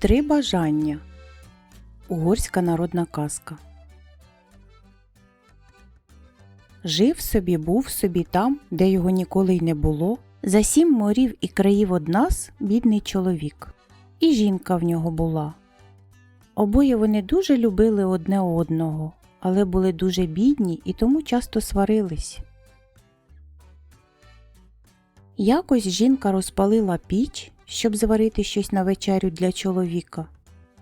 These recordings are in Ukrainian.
Три бажання. Угорська народна казка. Жив собі, був собі там, де його ніколи й не було. За сім морів і країв од нас бідний чоловік. І жінка в нього була. Обоє вони дуже любили одне одного, але були дуже бідні і тому часто сварились. Якось жінка розпалила піч, щоб зварити щось на вечерю для чоловіка,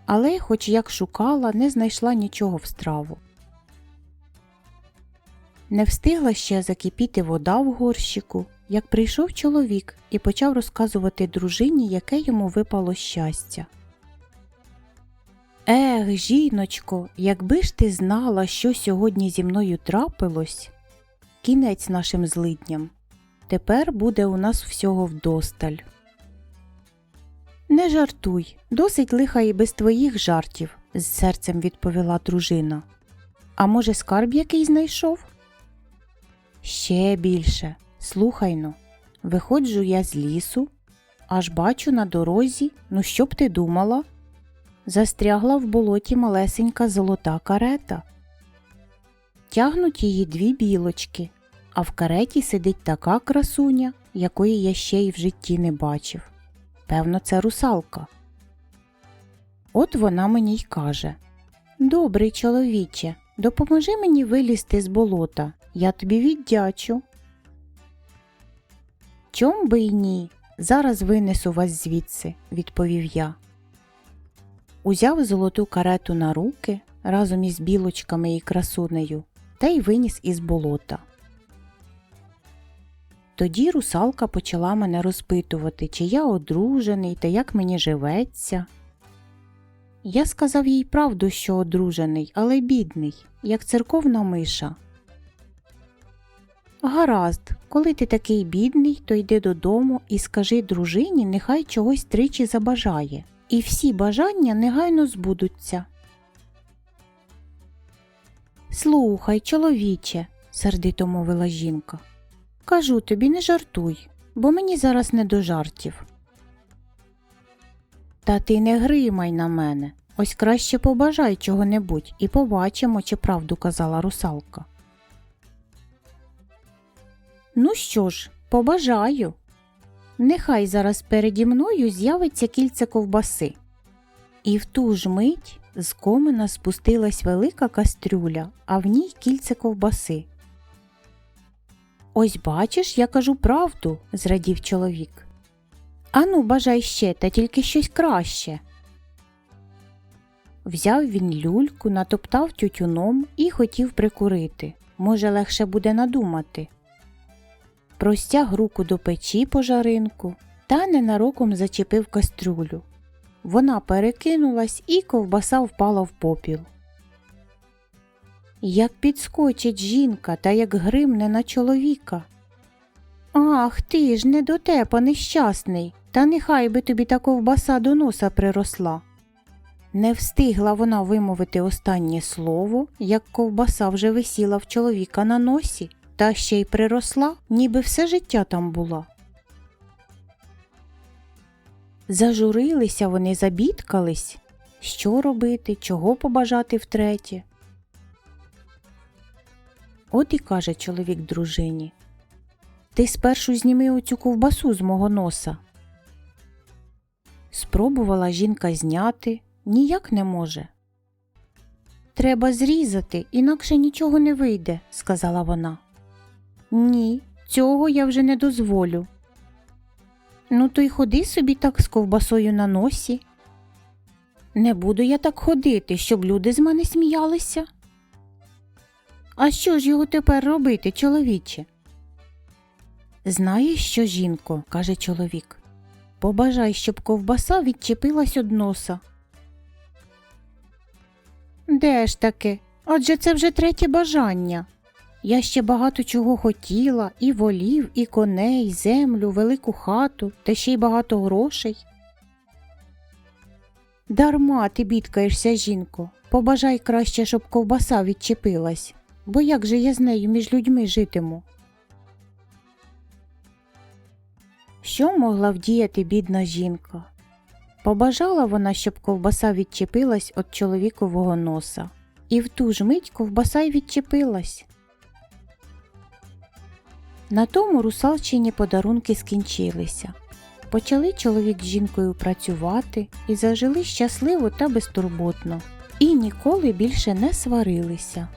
але, хоч як шукала, не знайшла нічого в страву. Не встигла ще закипіти вода в горщику, як прийшов чоловік і почав розказувати дружині, яке йому випало щастя. Ех, жіночко, якби ж ти знала, що сьогодні зі мною трапилось, кінець нашим злидням. Тепер буде у нас всього вдосталь. Не жартуй, досить лиха і без твоїх жартів, з серцем відповіла дружина. А може, скарб який знайшов? Ще більше. Слухайно, виходжу я з лісу, аж бачу на дорозі, ну що б ти думала? Застрягла в болоті малесенька золота карета. Тягнуть її дві білочки, а в кареті сидить така красуня, якої я ще й в житті не бачив. Певно, це русалка. От вона мені й каже Добрий чоловіче, допоможи мені вилізти з болота, я тобі віддячу. Чом би й ні? Зараз винесу вас звідси, відповів я. Узяв золоту карету на руки разом із білочками і красунею та й виніс із болота. Тоді русалка почала мене розпитувати, чи я одружений та як мені живеться. Я сказав їй правду, що одружений, але бідний, як церковна миша. Гаразд, коли ти такий бідний, то йди додому і скажи дружині, нехай чогось тричі забажає, і всі бажання негайно збудуться. Слухай, чоловіче, сердито мовила жінка. Кажу тобі, не жартуй, бо мені зараз не до жартів. Та ти не гримай на мене. Ось краще побажай чого-небудь і побачимо, чи правду казала русалка. Ну що ж, побажаю. Нехай зараз переді мною з'явиться кільце ковбаси. І в ту ж мить з комина спустилась велика кастрюля, а в ній кільце ковбаси. Ось бачиш, я кажу правду, зрадів чоловік. Ану, бажай ще, та тільки щось краще. Взяв він люльку, натоптав тютюном і хотів прикурити. Може, легше буде надумати. Простяг руку до печі пожаринку та ненароком зачепив кастрюлю. Вона перекинулась і ковбаса впала в попіл. Як підскочить жінка та як гримне на чоловіка. Ах ти ж, недотепа нещасний, та нехай би тобі та ковбаса до носа приросла. Не встигла вона вимовити останнє слово, як ковбаса вже висіла в чоловіка на носі, та ще й приросла, ніби все життя там була. Зажурилися вони, забідкались, що робити, чого побажати втретє. От і каже чоловік дружині Ти спершу зніми оцю ковбасу з мого носа. Спробувала жінка зняти, ніяк не може. Треба зрізати, інакше нічого не вийде, сказала вона. Ні, цього я вже не дозволю. Ну, то й ходи собі так з ковбасою на носі. Не буду я так ходити, щоб люди з мене сміялися. А що ж його тепер робити, чоловіче? Знаєш що, жінко, каже чоловік. Побажай, щоб ковбаса відчепилась од носа. Де ж таки? Адже це вже третє бажання. Я ще багато чого хотіла і волів, і коней, землю, велику хату, та ще й багато грошей. Дарма ти бідкаєшся, жінко, побажай краще, щоб ковбаса відчепилась, бо як же я з нею між людьми житиму? Що могла вдіяти бідна жінка? Побажала вона, щоб ковбаса відчепилась від чоловікового носа. І в ту ж мить ковбаса й відчепилась. На тому русалчині подарунки скінчилися. Почали чоловік з жінкою працювати і зажили щасливо та безтурботно, і ніколи більше не сварилися.